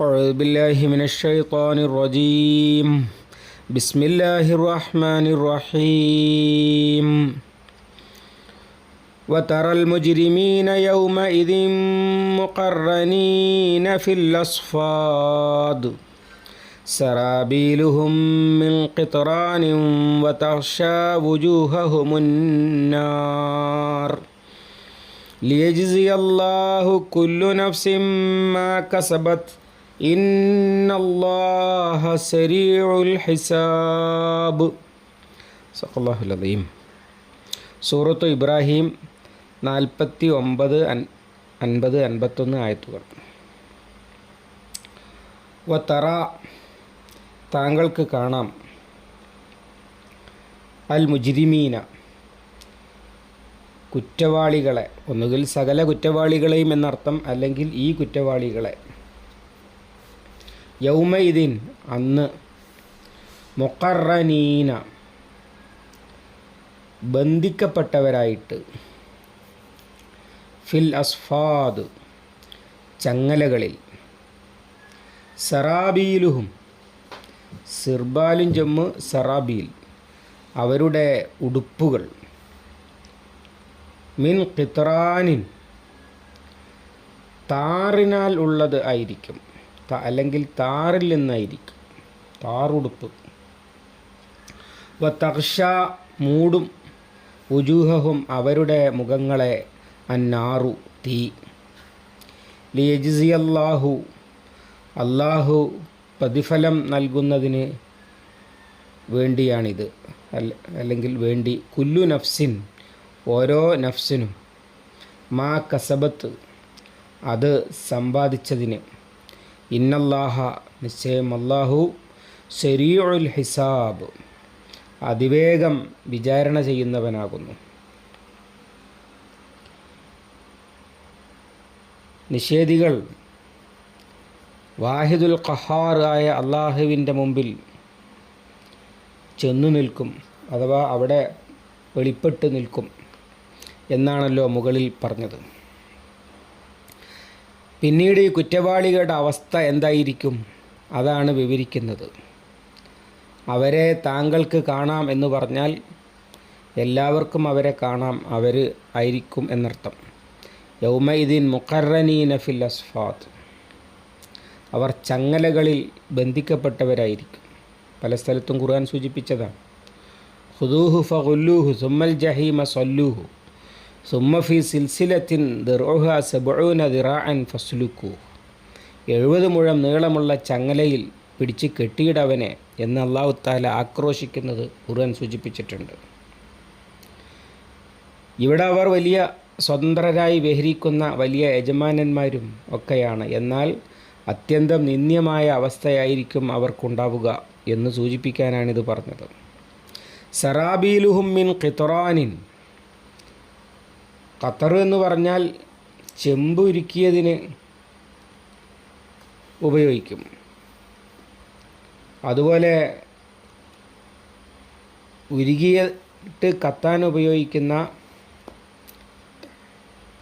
أعوذ بالله من الشيطان الرجيم. بسم الله الرحمن الرحيم. وترى المجرمين يومئذ مقرنين في الأصفاد. سرابيلهم من قطران وتغشى وجوههم النار. ليجزي الله كل نفس ما كسبت ഇന്നല്ലാഹ സരീഉൽ ഹിസാബ്. സൂറത്തു ഇബ്രാഹിം നാൽപ്പത്തി ഒമ്പത് അൻപത് അൻപത്തൊന്ന് ആയത്തുകൾ. വത്തറ താങ്കൾക്ക് കാണാം. അൽ മുജിരിമീന കുറ്റവാളികളെ. ഒന്നുകിൽ സകല കുറ്റവാളികളെയും എന്നർത്ഥം അല്ലെങ്കിൽ ഈ കുറ്റവാളികളെ. യൗമയിദിൻ അന്ന് മൊക്കറനീന ബന്ധിക്കപ്പെട്ടവരായിട്ട് ഫിൽ അസ്ഫാദ് ചങ്ങലകളിൽ സറാബീലുഹും സിർബാലും ജമ്മ് സറാബീൽ അവരുടെ ഉടുപ്പുകൾ മിൻ കിത്രാനിൻ താറിനാൽ ഉള്ളത് ആയിരിക്കും. അല്ലെങ്കിൽ താറിൽ നിന്നായിരിക്കും. താറുടുപ്പ്. വ തർഷ മൂടും ഉജൂഹവും അവരുടെ മുഖങ്ങളെ അന്നാറു തീ. ലിയജിസി അല്ലാഹു അല്ലാഹു പ്രതിഫലം നൽകുന്നതിന് വേണ്ടിയാണിത്. അല്ല- അല്ലെങ്കിൽ വേണ്ടി. കുല്ലു നഫ്സിൻ ഓരോ നഫ്സിനും. മാ കസബത്ത് അത് സമ്പാദിച്ചതിന്. ഇന്നല്ലാഹ നിശ്ചയം അല്ലാഹു ശരീഉൽ ഹിസാബ് അതിവേഗം വിചാരണ ചെയ്യുന്നവനാകുന്നു. നിഷേധികൾ വാഹിദുൽ ഖഹാർ ആയ അള്ളാഹുവിന്റെ മുമ്പിൽ ചെന്നു നിൽക്കും അഥവാ അവിടെ വെളിപ്പെട്ട് നിൽക്കും എന്നാണല്ലോ മുകളിൽ പറഞ്ഞത്. പിന്നീട് ഈ കുറ്റവാളികളുടെ അവസ്ഥ എന്തായിരിക്കും? അതാണ് വിവരിക്കുന്നത്. അവരെ താങ്കൾക്ക് കാണാം എന്ന് പറഞ്ഞാൽ എല്ലാവർക്കും അവരെ കാണാം. അവർ ആയിരിക്കും എന്നർത്ഥം. യൗമൈദീൻ മുഖറനീന ഫിൽ അസ്ഫാദ്. അവർ ചങ്ങലകളിൽ ബന്ധിക്കപ്പെട്ടവരായിരിക്കും. പല സ്ഥലത്തും ഖുർആൻ സൂചിപ്പിച്ചതാണ്. ഹുദൂഹു ഫുല്ലൂഹു സുമ്മൽ ജഹീമ സൊല്ലൂഹു. സുമ്മ ഫി സിൽസിലത്തിൻ ദിർഹ സബൂന ദിറാൻ ഫസ്ലുക്കു. എഴുപത് മുഴം നീളമുള്ള ചങ്ങലയിൽ പിടിച്ച് കെട്ടിയിടവനെ എന്ന് അള്ളാഹുത്താല ആക്രോശിക്കുന്നത് ഖുർആൻ സൂചിപ്പിച്ചിട്ടുണ്ട്. ഇവിടെ അവർ വലിയ സ്വതന്ത്രരായി വിഹരിക്കുന്ന വലിയ യജമാനന്മാരും ഒക്കെയാണ്. എന്നാൽ അത്യന്തം നിന്ദ്യമായ അവസ്ഥയായിരിക്കും അവർക്കുണ്ടാവുക എന്ന് സൂചിപ്പിക്കാനാണിത് പറഞ്ഞത്. സറാബീലുഹും മിൻ ഖിത്റാനിൻ ഖത്തർ എന്ന് പറഞ്ഞാൽ ചെമ്പ് ഉരുക്കിയതിന് ഉപയോഗിക്കും. അതുപോലെ ഉരുകിയിട്ട് കത്താൻ ഉപയോഗിക്കുന്ന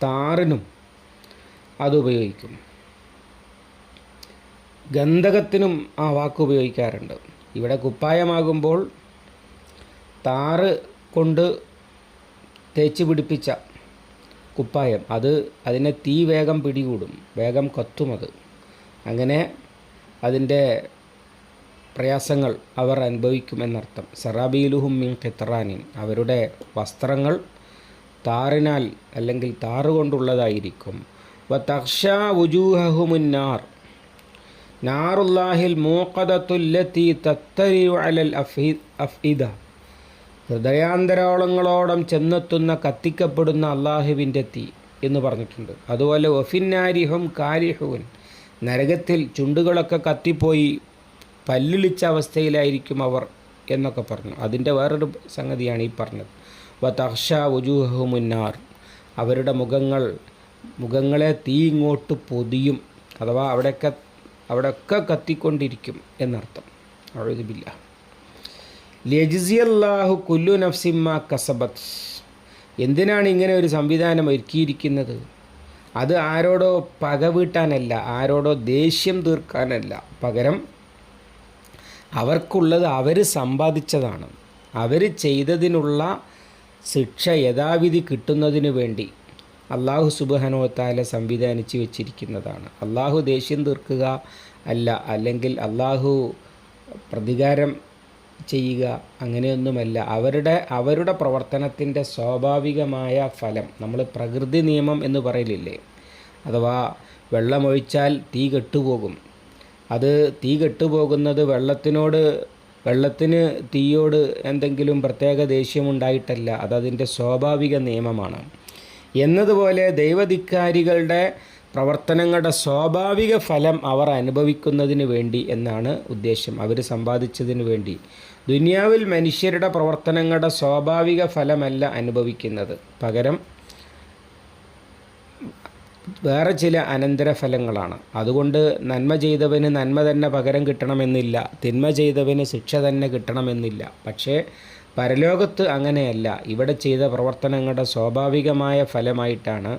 താറിനും അതുപയോഗിക്കും ഗന്ധകത്തിനും ആ വാക്ക് ഉപയോഗിക്കാറുണ്ട്. ഇവിടെ കുപ്പായമാകുമ്പോൾ താറ് കൊണ്ട് തേച്ച് പിടിപ്പിച്ച കുപ്പായം. അത് അതിനെ തീ വേഗം പിടികൂടും. വേഗം കത്തും അത്. അങ്ങനെ അതിന്റെ പ്രയാസങ്ങൾ അവർ അനുഭവിക്കുമെന്നർത്ഥം സറാബീലുഹും മിൻ ഖിത്രാനിൻ അവരുടെ വസ്ത്രങ്ങൾ താറിനാൽ അല്ലെങ്കിൽ താറ് കൊണ്ടുള്ളതായിരിക്കും. വ തക്ഷ നാർ നാറുല്ലാഹിൽ മൂക്കതത്തുല്ലത്തി തത്തരിഉ അലൽ അഫീ അഫീദ ഹൃദയാന്തരോളങ്ങളോളം ചെന്നെത്തുന്ന കത്തിക്കപ്പെടുന്ന അള്ളാഹുവിന്റെ തീ എന്ന് പറഞ്ഞിട്ടുണ്ട്. അതുപോലെ ഒഫിന്നാരിഹും കാരിഹുവൻ നരകത്തിൽ ചുണ്ടുകളൊക്കെ കത്തിപ്പോയി പല്ലിളിച്ച അവസ്ഥയിലായിരിക്കും അവർ എന്നൊക്കെ പറഞ്ഞു. അതിന്റെ വേറൊരു സംഗതിയാണ് ഈ പറഞ്ഞത്. വ തഹ്ഷ വുജൂഹുമുന്നാർ. അവരുടെ മുഖങ്ങൾ മുഖങ്ങളെ തീ ഇങ്ങോട്ട് പൊതിയും. അഥവാ അവിടെയൊക്കെ അവിടെയൊക്കെ കത്തിക്കൊണ്ടിരിക്കും എന്നർത്ഥം. അഴുതുബില്ല ലജിസിയല്ലാഹു കുല്ലു നഫ്സിമ്മ കസബത്ത് എന്തിനാണ് ഇങ്ങനെ ഒരു സംവിധാനം ഒരുക്കിയിരിക്കുന്നത്? അത് ആരോടോ പക വീട്ടാനല്ല ആരോടോ ദേഷ്യം തീർക്കാനല്ല. പകരം അവർക്കുള്ളത് അവർ സമ്പാദിച്ചതാണ്. അവർ ചെയ്തതിനുള്ള ശിക്ഷ യഥാവിധി കിട്ടുന്നതിന് വേണ്ടി അള്ളാഹു സുബഹനോത്താല സംവിധാനിച്ച് വെച്ചിരിക്കുന്നതാണ്. അള്ളാഹു ദേഷ്യം തീർക്കുക അല്ല അല്ലെങ്കിൽ അള്ളാഹു പ്രതികാരം ചെയ്യുക അങ്ങനെയൊന്നുമല്ല. അവരുടെ അവരുടെ പ്രവർത്തനത്തിന്റെ സ്വാഭാവികമായ ഫലം നമ്മൾ പ്രകൃതി നിയമം എന്ന് പറയലില്ലേ? അഥവാ വെള്ളമൊഴിച്ചാൽ തീ കെട്ടുപോകും. അത് തീ കെട്ടുപോകുന്നത് വെള്ളത്തിനോട് വെള്ളത്തിന് തീയോട് എന്തെങ്കിലും പ്രത്യേക ദേഷ്യമുണ്ടായിട്ടല്ല. അതതിന്റെ സ്വാഭാവിക നിയമമാണ്. എന്നതുപോലെ ദൈവധിക്കാരികളുടെ പ്രവർത്തനങ്ങളുടെ സ്വാഭാവിക ഫലം അവർ അനുഭവിക്കുന്നതിന് വേണ്ടി എന്നാണ് ഉദ്ദേശം. അവർ സമ്പാദിച്ചതിന് വേണ്ടി. ദുനിയാവിൽ മനുഷ്യരുടെ പ്രവർത്തനങ്ങളുടെ സ്വാഭാവിക ഫലമല്ല അനുഭവിക്കുന്നത്. പകരം വേറെ ചില അനന്തരഫലങ്ങളാണ്. അതുകൊണ്ട് നന്മ ചെയ്തവന് നന്മ തന്നെ പകരം കിട്ടണമെന്നില്ല. തിന്മ ചെയ്തവന് ശിക്ഷ തന്നെ കിട്ടണമെന്നില്ല. പക്ഷേ പരലോകത്ത് അങ്ങനെയല്ല. ഇവിടെ ചെയ്ത പ്രവർത്തനങ്ങളുടെ സ്വാഭാവികമായ ഫലമായിട്ടാണ്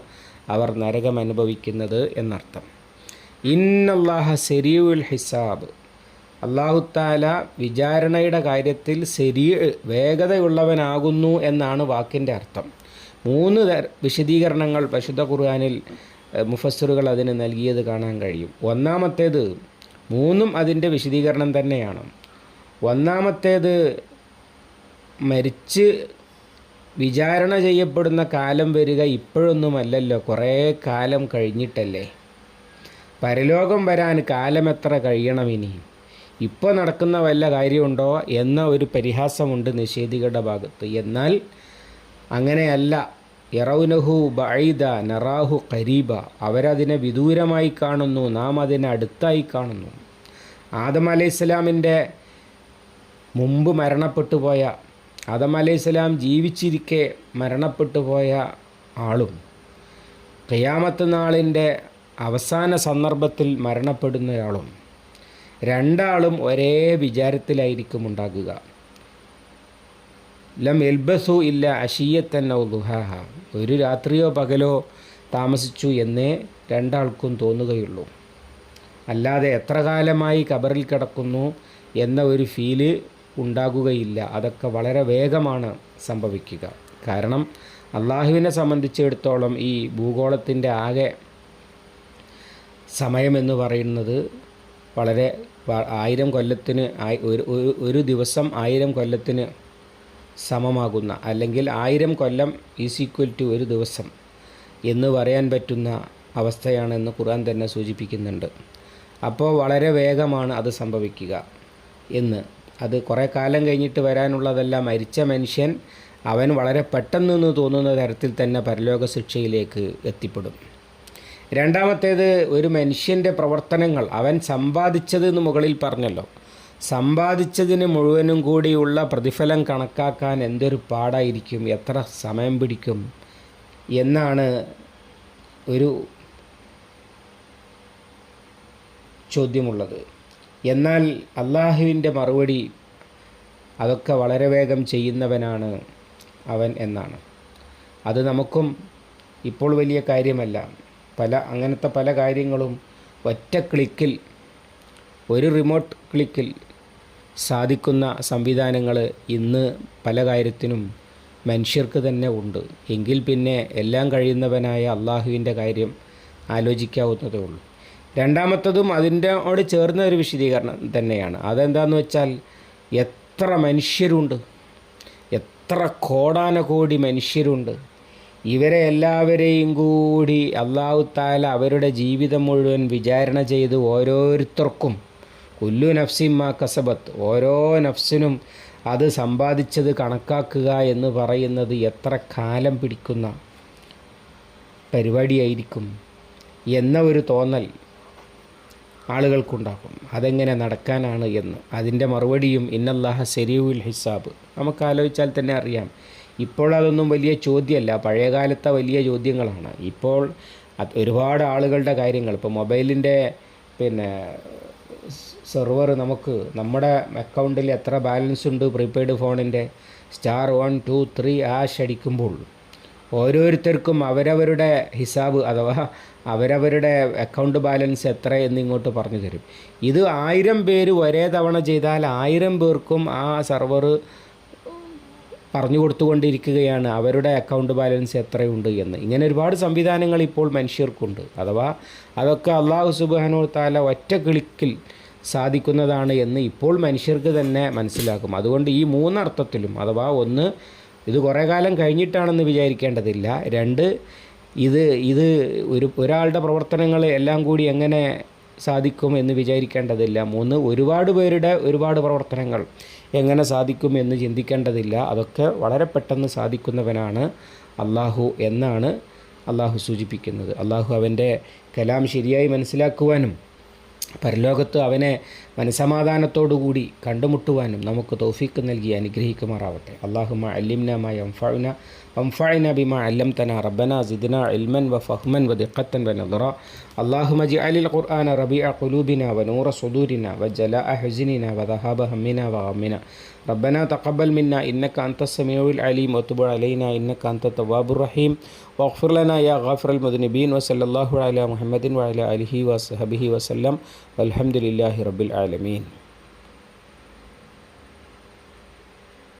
അവർ നരകം അനുഭവിക്കുന്നത് എന്നർത്ഥം. ഇന്നല്ലാഹ സെരിയുൽ ഹിസാബ്. അള്ളാഹുത്താല വിചാരണയുടെ കാര്യത്തിൽ ശരി വേഗതയുള്ളവനാകുന്നു എന്നാണ് വാക്കിന്റെ അർത്ഥം. മൂന്ന് വിശദീകരണങ്ങൾ പരിശുദ്ധ ഖുർആാനിൽ മുഫസ്സറുകൾ അതിന് നൽകിയത് കാണാൻ കഴിയും. ഒന്നാമത്തേത് മൂന്നും അതിന്റെ വിശദീകരണം തന്നെയാണ്. ഒന്നാമത്തേത് മരിച്ച് വിചാരണ ചെയ്യപ്പെടുന്ന കാലം വരിക ഇപ്പോഴൊന്നുമല്ലല്ലോ. കുറേ കാലം കഴിഞ്ഞിട്ടല്ലേ? പരലോകം വരാൻ കാലമെത്ര കഴിയണം ഇനി? ഇപ്പോൾ നടക്കുന്ന വല്ല കാര്യമുണ്ടോ എന്ന ഒരു പരിഹാസമുണ്ട് നിഷേധികളുടെ ഭാഗത്ത്. എന്നാൽ അങ്ങനെയല്ല. യറൗനഹു ബൈദ നറാഹു കരീബ അവരതിനെ വിദൂരമായി കാണുന്നു. നാം അതിനെ അടുത്തായി കാണുന്നു. ആദം അലൈഹി സ്വലാമിന്റെ മുമ്പ് മരണപ്പെട്ടു പോയ ആദം അലൈഹി സ്വലാം ജീവിച്ചിരിക്കെ മരണപ്പെട്ടു പോയ ആളും ഖിയാമത്ത് നാളിന്റെ അവസാന സന്ദർഭത്തിൽ മരണപ്പെടുന്നയാളും രണ്ടാളും ഒരേ വിചാരത്തിലായിരിക്കും ഉണ്ടാകുക. ലം എൽബസു ഇല്ല അഷീയത്തന്നോ ദുഹാഹ. ഒരു രാത്രിയോ പകലോ താമസിച്ചു എന്നേ രണ്ടാൾക്കും തോന്നുകയുള്ളൂ. അല്ലാതെ എത്ര കാലമായി കബറിൽ കിടക്കുന്നു എന്ന ഒരു ഫീൽ ഉണ്ടാകുകയില്ല. അതൊക്കെ വളരെ വേഗമാണ് സംഭവിക്കുക. കാരണം അള്ളാഹുവിനെ സംബന്ധിച്ചിടത്തോളം ഈ ഭൂഗോളത്തിന്റെ ആകെ സമയമെന്ന് പറയുന്നത് വളരെ ആയിരം കൊല്ലത്തിന് ഒരു ഒരു ദിവസം ആയിരം കൊല്ലത്തിന് സമമാകുന്ന അല്ലെങ്കിൽ ആയിരം കൊല്ലം ഈസ് ഈക്വൽ ടു ഒരു ദിവസം എന്ന് പറയാൻ പറ്റുന്ന അവസ്ഥയാണെന്ന് ഖുർആൻ തന്നെ സൂചിപ്പിക്കുന്നുണ്ട്. അപ്പോൾ വളരെ വേഗമാണ് അത് സംഭവിക്കുക എന്ന്. അത് കുറേ കാലം കഴിഞ്ഞിട്ട് വരാനുള്ളതല്ല മരിച്ച മനുഷ്യൻ അവൻ വളരെ പെട്ടെന്ന് തോന്നുന്ന തരത്തിൽ തന്നെ പരലോക ശിക്ഷയിലേക്ക് എത്തിപ്പെടും. രണ്ടാമത്തേത് ഒരു മനുഷ്യന്റെ പ്രവർത്തനങ്ങൾ അവൻ സമ്പാദിച്ചത് എന്ന് മുകളിൽ പറഞ്ഞല്ലോ. സമ്പാദിച്ചതിന് മുഴുവനും കൂടിയുള്ള പ്രതിഫലം കണക്കാക്കാൻ എന്തൊരു പാടായിരിക്കും? എത്ര സമയം പിടിക്കും? എന്നാണ് ഒരു ചോദ്യമുള്ളത്. എന്നാൽ അള്ളാഹുവിന്റെ മറുപടി അതൊക്കെ വളരെ വേഗം ചെയ്യുന്നവനാണ് അവൻ എന്നാണ്. അത് നമുക്കും ഇപ്പോൾ വലിയ കാര്യമല്ല. പല അങ്ങനത്തെ പല കാര്യങ്ങളും ഒറ്റ ക്ലിക്കിൽ ഒരു റിമോട്ട് ക്ലിക്കിൽ സാധിക്കുന്ന സംവിധാനങ്ങൾ ഇന്ന് പല കാര്യത്തിനും മനുഷ്യർക്ക് തന്നെ ഉണ്ട്. എങ്കിൽ പിന്നെ എല്ലാം കഴിയുന്നവനായ അള്ളാഹുവിന്റെ കാര്യം ആലോചിക്കാവുന്നതേ ഉള്ളൂ. രണ്ടാമത്തതും അതിന്റെയോട് ചേർന്ന ഒരു വിശദീകരണം തന്നെയാണ്. അതെന്താണെന്ന് വെച്ചാൽ എത്ര മനുഷ്യരുണ്ട്? എത്ര കോടാനകോടി മനുഷ്യരുണ്ട്? ഇവരെ എല്ലാവരെയും കൂടി അള്ളാഹു താല അവരുടെ ജീവിതം മുഴുവൻ വിചാരണ ചെയ്ത് ഓരോരുത്തർക്കും കുല്ലു നഫ്സിമ്മ കസബത്ത് ഓരോ നഫ്സിനും അത് സമ്പാദിച്ചത് കണക്കാക്കുക എന്ന് പറയുന്നത് എത്ര കാലം പിടിക്കുന്ന പരിപാടിയായിരിക്കും. എന്ന ഒരു തോന്നൽ ആളുകൾക്കുണ്ടാകും. അതെങ്ങനെ നടക്കാനാണ് എന്ന്. അതിന്റെ മറുപടിയും ഇന്നല്ലാഹ സെരിയുൽ ഹിസാബ്. നമുക്ക് ആലോചിച്ചാൽ തന്നെ അറിയാം. ഇപ്പോൾ അതൊന്നും വലിയ ചോദ്യമല്ല. പഴയകാലത്തെ വലിയ ചോദ്യങ്ങളാണ്. ഇപ്പോൾ ഒരുപാട് ആളുകളുടെ കാര്യങ്ങൾ. ഇപ്പോൾ മൊബൈലിന്റെ പിന്നെ സെർവർ നമുക്ക് നമ്മുടെ അക്കൗണ്ടിൽ എത്ര ബാലൻസ് ഉണ്ട് പ്രീപെയ്ഡ് ഫോണിന്റെ? Star one two three hash അടിക്കുമ്പോൾ ഓരോരുത്തർക്കും അവരവരുടെ ഹിസാബ് അഥവാ അവരവരുടെ അക്കൗണ്ട് ബാലൻസ് എത്ര എന്നിങ്ങോട്ട് പറഞ്ഞു തരും. ഇത് ആയിരം പേര് ഒരേ തവണ ചെയ്താൽ ആയിരം പേർക്കും ആ സർവർ പറഞ്ഞു കൊടുത്തുകൊണ്ടിരിക്കുകയാണ് അവരുടെ അക്കൗണ്ട് ബാലൻസ് എത്രയുണ്ട് എന്ന്. ഇങ്ങനെ ഒരുപാട് സംവിധാനങ്ങൾ ഇപ്പോൾ മനുഷ്യർക്കുണ്ട്. അഥവാ അതൊക്കെ അള്ളാഹു സുബാനോ താല ഒറ്റ ക്ലിക്കിൽ സാധിക്കുന്നതാണ് എന്ന് ഇപ്പോൾ മനുഷ്യർക്ക് തന്നെ മനസ്സിലാക്കും. അതുകൊണ്ട് ഈ മൂന്നർത്ഥത്തിലും അഥവാ ഒന്ന് ഇത് കുറേ കാലം കഴിഞ്ഞിട്ടാണെന്ന് വിചാരിക്കേണ്ടതില്ല. രണ്ട് ഇത് ഇത് ഒരു ഒരാളുടെ പ്രവർത്തനങ്ങൾ എല്ലാം കൂടി എങ്ങനെ സാധിക്കും എന്ന് വിചാരിക്കേണ്ടതില്ല. മൂന്ന് ഒരുപാട് പേരുടെ ഒരുപാട് പ്രവർത്തനങ്ങൾ എങ്ങനെ സാധിക്കും എന്ന് ചിന്തിക്കേണ്ടതില്ല. അതൊക്കെ വളരെ പെട്ടെന്ന് സാധിക്കുന്നവനാണ് അള്ളാഹു എന്നാണ് അള്ളാഹു സൂചിപ്പിക്കുന്നത്. അള്ളാഹു അവന്റെ കലാം ശരിയായി മനസ്സിലാക്കുവാനും പരലോകത്ത് അവനെ മനസമാധാനത്തോടുകൂടി കണ്ടുമുട്ടുവാനും നമുക്ക് തൗഫീക്ക് നൽകി അനുഗ്രഹിക്കുമാറാവട്ടെ അള്ളാഹുമ അല്ലിംനമായ അംഫാന അംഫാന ബിമ അല്ലംതന റബ്ബന സിദ്ന ഇൽമൻ വ ഫഹ്മൻ വ ദിഖത്തൻ വ നദറ اللهم اجعل القرآن ربيع قلوبنا ونور صدورنا وجلاء حزننا وذهاب همنا وغمنا ربنا تقبل منا إنك أنت السميع العليم وتب علينا إنك أنت التواب الرحيم واغفر لنا يا غافر المذنبين وصلى الله على محمد وعلى آله وصحبه وسلم والحمد لله رب العالمين